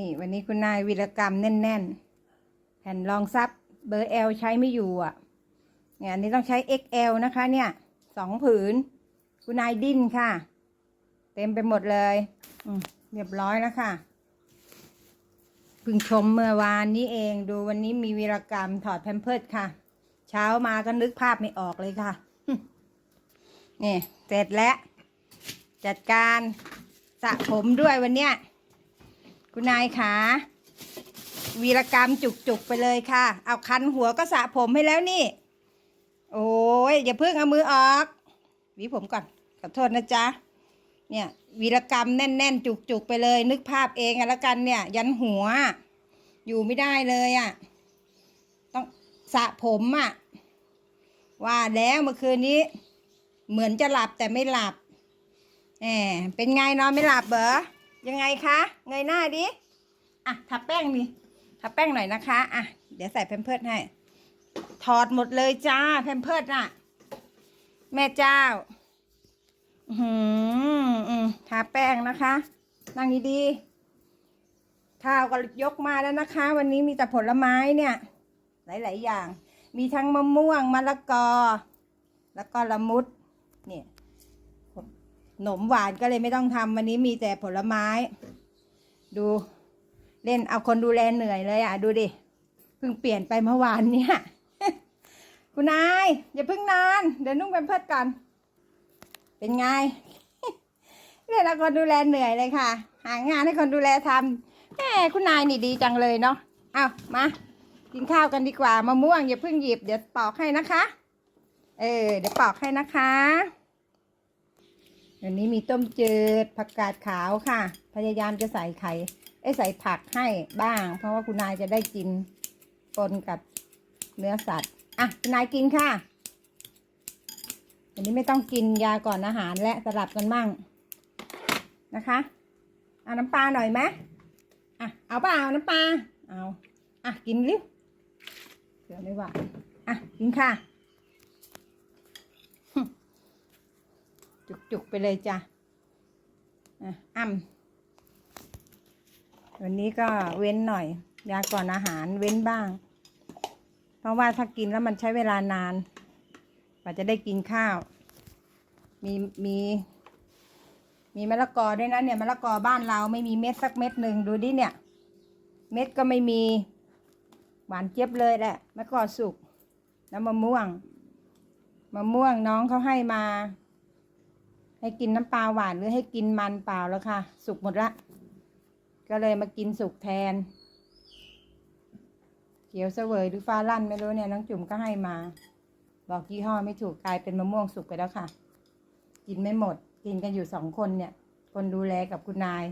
นี่วันนี้คุณนายวีรกรรมแน่น ๆ แผ่นรองซับเบอร์ L ใช้ไม่อยู่อะ เนี่ยอันนี้ต้องใช้ XL นะคะเนี่ยสองผืน คุณนายดิ้นค่ะ เต็มไปหมดเลยเรียบร้อยแล้วค่ะเพิ่งชมเมื่อวานนี้เองดูวันนี้มีวีรกรรมถอดแพมเพิร์ดค่ะ เช้ามาก็นึกภาพไม่ออกเลยค่ะนี่เสร็จแล้ว จัดการสระผมด้วยวันเนี้ย คุณนายขาวีรกรรมจุกๆไปเลยค่ะ เอาคันหัวก็สระผมให้แล้วนี่ โอ้ยอย่าเพิ่งเอามือออกหวีผมก่อนขอโทษนะจ๊ะเนี่ยวีรกรรมแน่น ๆ จุกๆไปเลย นึกภาพเองแล้วกันเนี่ย ยันหัว อยู่ไม่ได้เลยอะต้องสระผมอะว่าแล้วเมื่อคืนนี้ เหมือนจะหลับแต่ไม่หลับแหมเป็นไงนอนไม่หลับเหรอ ยังไงคะ เงยหน้าดิอะทับแป้งดิทับแป้งหน่อยนะคะอะเดี๋ยวใส่แพมเพิร์ดให้ ถอดหมดเลยจ้าแพมเพิร์ดน่ะ แม่เจ้าอือหืมทาแป้งนะคะ นั่งดีๆข้าวก็ยกมาแล้วนะคะ วันนี้มีแต่ผลไม้เนี่ย หลายๆอย่าง มีทั้งมะม่วงมะละกอ แล้วก็ละมุด เนี่ย นมหวานก็เลยไม่ต้องทำวันนี้มีแต่ผลไม้ ดูเล่นเอาคนดูแลเหนื่อยเลยอะ ดูดิเพิ่งเปลี่ยนไปเมื่อวานเนี่ย คุณนายอย่าเพิ่งนอนเดี๋ยวนุ่งเป็นเพิดก่อน เป็นไงเนี่ยเราคนดูแลเหนื่อยเลยค่ะ หางานให้คนดูแลทำแหมคุณนายนี่ดีจังเลยเนาะเอามากินข้าวกันดีกว่ามะม่วงอย่าเพิ่งหยิบเดี๋ยวปอกให้นะคะ เออเดี๋ยวปอกให้นะคะ วันนี้มีต้มจืดผักกาดขาวค่ะ พยายามจะใส่ไข่ไอ้ใส่ผักให้บ้าง เพราะว่าคุณนายจะได้กินปนกับเนื้อสัตว์ อะคุณนายกินค่ะอันนี้ไม่ต้องกินยาก่อนอาหารและสลับกันมั่งนะคะเอาน้ำปลาหน่อยไหมอะเอาเปล่าน้ำปลาเอาอะกินริ้วเผื่อไม่หวานอะกินค่ะหึ จุกไปเลยจ้ะอะอ้ำวันนี้ก็เว้นหน่อย ยาก่อนอาหารเว้นบ้าง เพราะว่าถ้ากินแล้วมันใช้เวลานานกว่าจะได้กินข้าว มีมี มีมะละกอด้วยนะเนี่ยมะละกอบ้านเราไม่มีเม็ดสักเม็ดหนึ่งดูดิเนี่ย เม็ดก็ไม่มีหวานเจี๊ยบเลยแหละมะละกอสุกแล้วมะม่วงมะม่วงน้องเขาให้มา ให้กินน้ำปลาหวานหรือให้กินมันเปล่าแล้วค่ะ สุกหมดละ ก็เลยมากินสุกแทน เขียวเสวยหรือฟ้าลั่นไม่รู้เนี่ยน้องจุ๋มก็ให้มา บอกยี่ห้อไม่ถูกกลายเป็นมะม่วงสุกไปแล้วค่ะ กินไม่หมด กินกันอยู่สองคนเนี่ย คนดูแลกับคุณนาย